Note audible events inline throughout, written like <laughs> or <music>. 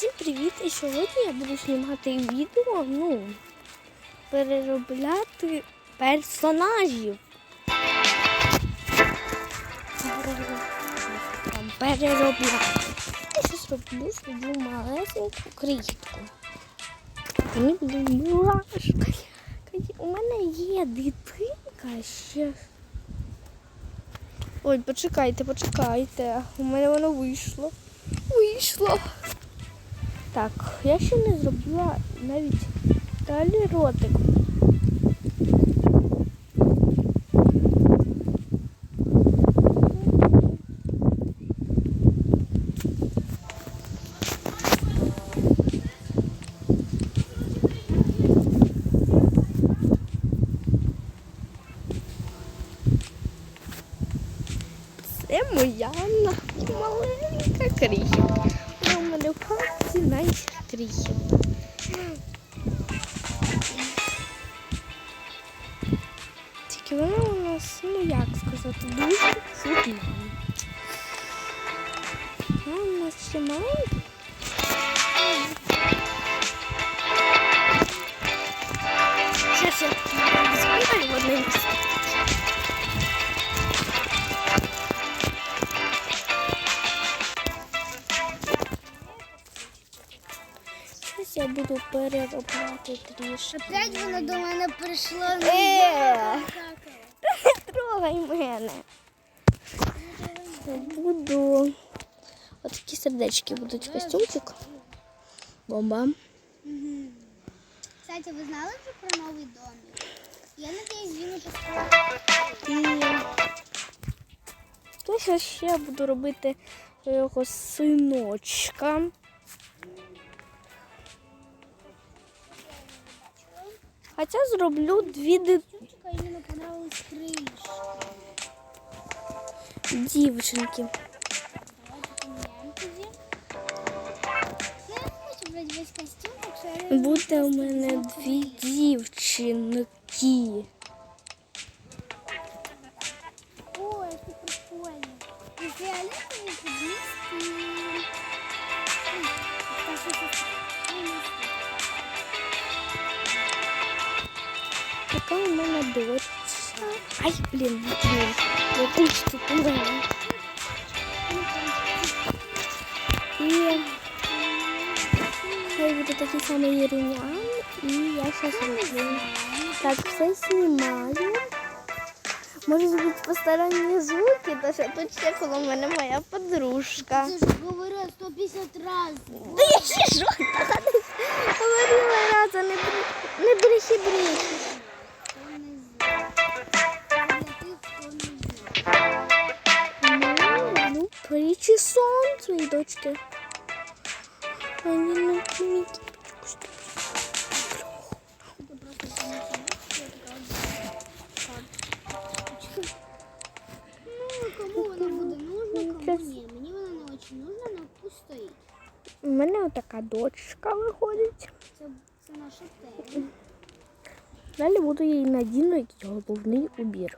Всім привіт! І сьогодні я буду знімати відео, ну, переробляти персонажів. Переробляти. Я щось роблю свою малесеньку крихітку. Мені буде мурашка. У мене є дитинка ще. Ой, почекайте, почекайте. У мене воно вийшло. Вийшло. Так, я ще не зробила навіть далі ротик. Це моя маленька крихітка. Найкрихітна. Тільки вона у нас, ну як сказати, дуже сумна. Вона у нас ще маленька. Буду переробляти трішки. Опять воно до мене прийшло. Е! Не <laughs> трогай мене. Буду. Ось такі сердечки будуть костюмчик. Бомба. Кстати, ви знали вже про новий домик? Я надіюсь, він уже. І то ще буду робити його синочка. Хоча зроблю дві ди- іменно понравилась криш. дівчинки. Буде у мене дві дівчинки. Ой, це прикольно. Така у мене дочка. Ай, блін, блін. Я тут. І хай буде такий самий рівнян. І я зараз роблю. Так, все знімаю. Може бути посторонні звуки, то що тут ще коло мене моя подружка. Ти ж говорила 150 разів. Да я ще говорила раз, а не, бр- не нужна, але пусть стоїть. У мене отака дочка виходить. Це, це наша тема. Далі буду їй надінути головний убір.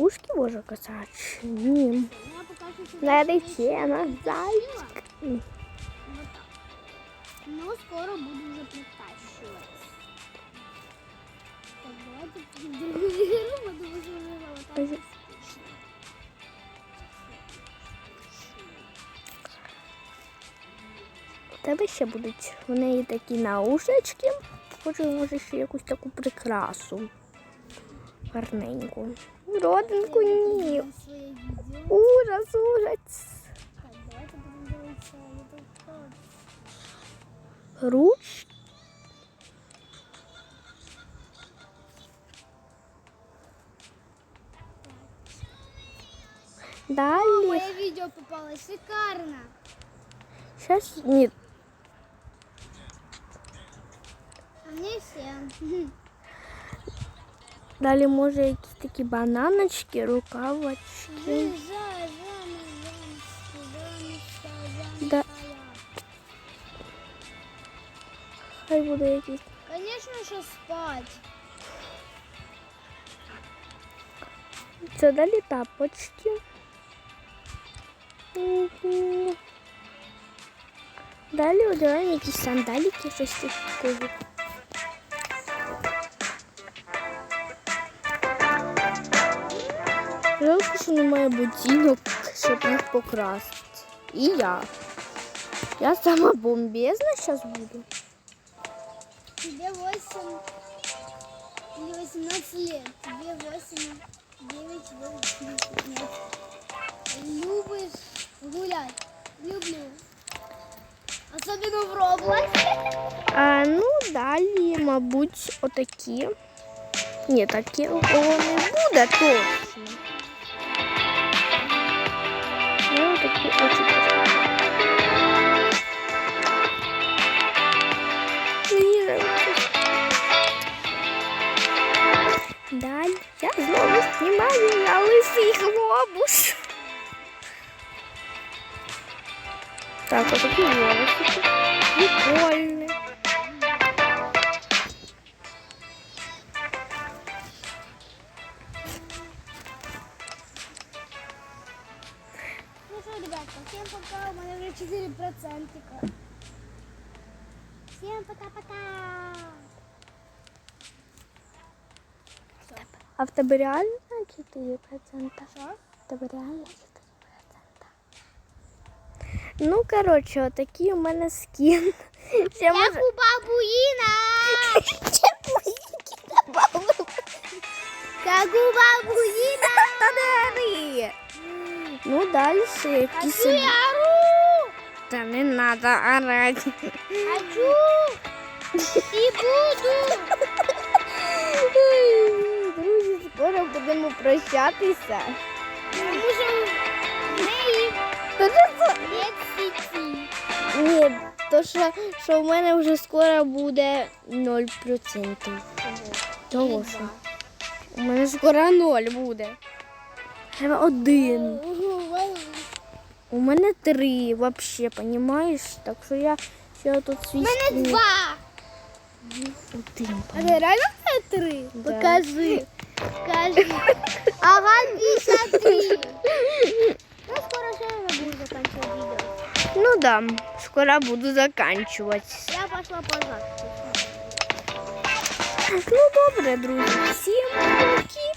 Ушки може касати? Ні. Я покажу, що Наречена, зайчик. Ну, скоро буду уже притащивать. Так, давайте вот так Ой. У тебе ще будуть в неї такі наушечки. Хочу, може, ще якусь таку прикрасу. Гарненьку. Родинку ні. Ужас, ужас. Руч. Далі. Моє відео попалось шикарно. Сейчас ні. А мені все. Далі може якісь такі бананочки, рукавочки. Заезжай, Жанна, Жанна, Жанна, Да. Хай буде якісь. Конечно, що спать. Це далі тапочки. Мгм. далі одягаємо якісь сандаліки, щось такого. Жалко, що немає ботинок, щоб їх покрасити. І я. Я сама бомбезна зараз буду. Тебе 8 или 18 лет. Тебе 8, 9, 8, нет. Любишь гулять. Люблю. Особенно в Роблоксе. А, ну, далі, мабуть, отакі. Ні, такі не буде точно. Ну, такі очі. Мені нравиться. Далі я знову знімаю на лисий глобус. Так, отакі волоси. Прикольно. Всем пока-пока. А в тебе реально 4%? Що? В тебе реально 4%? Ну, коротше, отакий у мене скін. Ще може... у бабуїна. <laughs> Как у бабуїна. Та не. Ну, далі якісь... Та не надо орати. Хочу. І буду. Друзі, скоро будемо прощатися. Тому що в неї. Ні, то що, що в мене вже скоро буде 0%. Того що. У мене скоро 0 буде. Треба один. У мене три вообще, понімаєш? Так що я ще тут свій У мене скрін- два. Один. А ти реально це три? Да. Покажи. Покажи. Ага, 53. Ну, скоро ще я буду заканчивать видео. Ну да, скоро буду заканчувати. Я пошла позад. Ну добре, друзі. Всім поки.